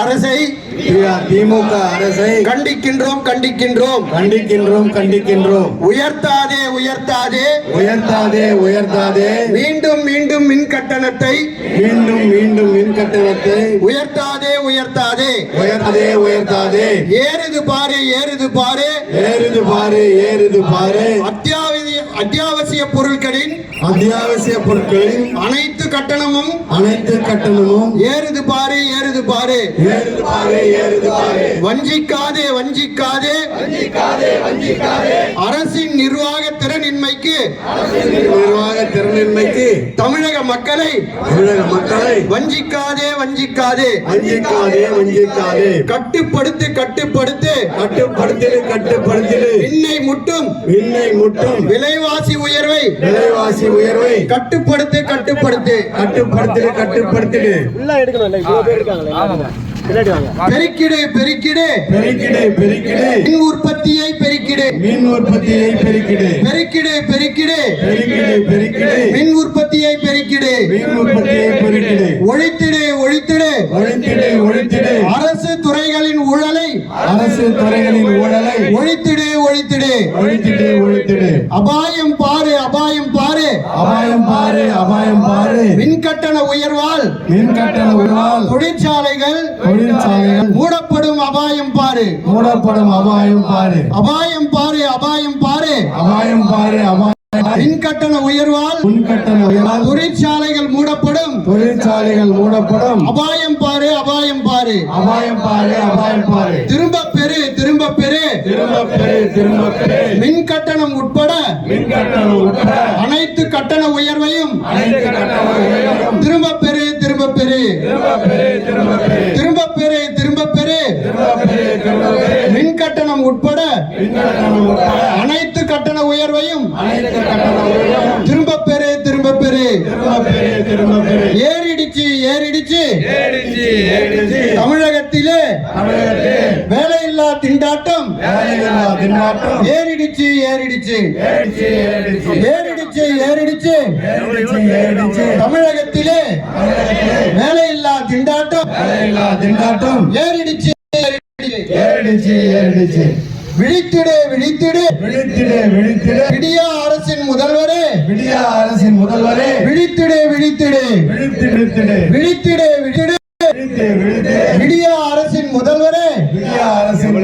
அரசை திமுக அரசை கண்டிக்கின்றோம் கண்டிக்கின்றோம். கண்டிக்கின்றோம் கண்டிக்கின்றோம். உயர்த்தாதே உயர்த்தாதே. உயர்த்தாதே உயர்த்தாதே. மீண்டும் மீண்டும் மின் கட்டணத்தை மீண்டும் மீண்டும் மின் கட்டணத்தை உயர்த்தாதே உயர்த்தாதே. உயர்த்தாதே உயர்த்தாதே. ஏறுது பாரு ஏறுது பாரு. ஏறுது பாரு ஏறுது பாரு. அத்தியாவசிய அத்தியாவசிய பொருட்களின் அத்தியாவசிய பொருட்களின் அனைத்து கட்டணமும் அனைத்து கட்டணமும் ஏறுது பாரு ஏறுது பாரு. ஏறுது பாரு ஏறுது பாரு. வஞ்சிக்காதே வஞ்சிக்காதே. அரசின் நிர்வாக திறனின்மைக்கு நிர்வாக திறனின்மைக்கு தமிழக மக்களை தமிழக மக்களை வஞ்சிக்காதே வஞ்சிக்காதே. வஞ்சிக்காதே வஞ்சிக்காதே. கட்டுப்படுத்து கட்டுப்படுத்து. கட்டுப்படுத்திடு கட்டுப்படுத்திடு இன்னை முட்டும். விண்ணை முட்டும். விலைவாசி உயர்வை. விலைவாசி உயர்வை. கட்டுப்படுத்து கட்டுப்படுத்து. கட்டுப்படுத்திடு கட்டுப்படுத்திடு ஃபுல்லா எடுக்கணும் பெருக்கிடு பெருக்கிடு. பெருக்கிடு பெருக்கிடு. மின் உற்பத்தியை பெருக்கிடு. மீன் உற்பத்தியை பெருக்கிடு. பெருக்கிடு பெருக்கிடு. பெருக்கிடு பெருக்கிடு. மின் உற்பத்தியை பெருக்கிடு. மீன் உற்பத்தியை பெருக்கிடு. ஒழித்திடு ஒழித்திடு. ஒழித்திடு ஒழித்திடு. அரசு துறைகளின் ஊழலை. அரசு துறைகளின் ஊழலை. ஒழித்திடு ஒழித்திடு. ஒழித்திடு ஒழித்திடு. அபாயம் பாரு அபாயம் பாரு அபாயம் பாரு. அபாயம் பாரு மின் கட்டண உயர்வால். மின் கட்டண உருவால் தொழிற்சாலைகள் தொழிற்சாலைகள். மூடப்படும் அபாயம் பாரு. மூடப்படும் அபாயம் பாரு. அபாயம் பாரு அபாயம் பாரு. அபாயம் பாரு அபாயம் பாரு. மின் கட்டண உயர்வால் மின் கட்டண உயர்வால். தொழிற்சாலைகள் மூடப்படும். தொழிற்சாலைகள் மூடப்படும். அபாயம் பாரு அபாயம் பாரு. அபாயம் பாரு அபாயம் பாரு. திரும்ப பெறு திரும்ப பெறு திரும்ப பெரு திரும்ப பெரு மின் கட்டணம் உட்பட மின் கட்டணம் உட்பட அனைத்து கட்டண உயர்வையும் அனைத்து கட்டண உயர்வையும் திரும்ப பெறு திரும்ப பெறு திரும்ப பெரு திரும்ப பெரு திரும்ப பெறு திரும்ப பெறு திரும்ப பெரு திரும்ப பெரு மின் கட்டணம் உட்பட மின் கட்டணம் உட்பட அனைத்து கட்டண உயர்வையும் அனைத்து கட்டண உயர்வையும் திரும்ப பெறு திரும்ப பெறு திரும்ப பெரு திரும்ப பெரு ஏறிடுச்சு. ஏறிடுச்சு தமிழகத்திலே திண்டாட்டம் ஏறிடுச்சு ஏறிடுச்சு. ஏறிடுச்சு ஏறிடுச்சு. தமிழகத்திலே வேலையில்லா திண்டாட்டம். வேலையில்லா திண்டாட்டம். ஏறிடுச்சு ஏறிடுச்சு. ஏடிச்சு விழித்திடு விழித்திடு. விழித்திடு விழித்திடு. விடியா அரசின் முதல்வரே. விடியா அரசின் முதல்வரே. விழித்திடு விழித்திடு. விழித்திடு. விழித்திடு விழித்திடு. விழித்து விழித்து. விடியா அரசின் முதல்வரே. விடியா அரசின்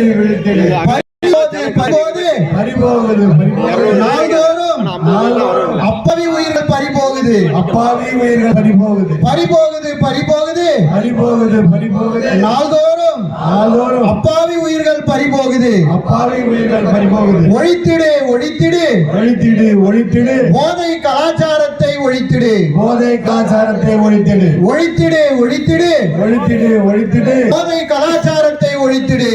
பறிபோது பறிபோது பறிபோகுது அப்பவி உயிர்கள் பறிபோகுது. அப்பாவி உயிர்கள் பறிபோகுது. பறிபோகுது பறிபோகுது. பறிபோகுது பறிபோகுது. நாள்தோறும். நாள்தோறும். அப்பாவி உயிர்கள் பறிபோகுது. அப்பாவி உயிர்கள் பறிபோகுது. ஒழித்திடு ஒழித்திடு. ஒழித்திடு ஒழித்திடு. போதை கலாச்சாரத்தை ஒழித்திடு. போதை கலாச்சாரத்தை ஒழித்திடு. ஒழித்திடு ஒழித்திடு. ஒழித்திடு ஒழித்திடு. போதை கலாச்சாரத்தை ஒழித்திடு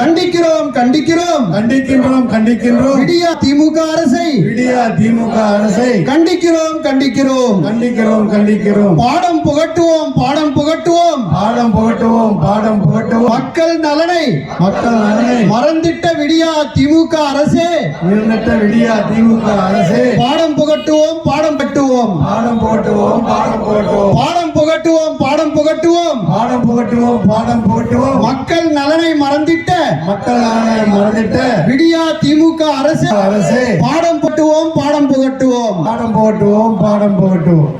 கண்டிக்கிறோம் கண்டிக்கிறோம் கண்டிக்கின்றோம் கண்டிக்கின்றோம். விடியா திமுக அரசை. விடியா திமுக அரசை. கண்டிக்கிறோம் கண்டிக்கிறோம். கண்டிக்கிறோம் கண்டிக்கிறோம். பாடம் புகட்டுவோம் பாடம் புகட்டுவோம். பாடம் புகட்டுவோம் பாடம் புகட்டுவோம். மக்கள் நலனை மக்கள் நலனை. மறந்திட்ட விடியா திமுக அரசே. உயர்நட்ட விடியா திமுக அரசு. பாடம் புகட்டுவோம் பாடம் கட்டுவோம் பாடம் புகட்டுவோம் பாடம் புகட்டுவோம். பாடம் புகட்டுவோம் பாடம் புகட்டுவோம். பாடம் புகட்டுவோம் பாடம் புகட்டுவோம். மக்கள் நலனை மறந்திட்ட மக்கள் நலனை மறந்துட்ட. விடியா திமுக அரசு. அரசு. பாடம் புகட்டுவோம் பாடம் புகட்டுவோம். பாடம் புகட்டுவோம் பாடம் புகட்டுவோம்.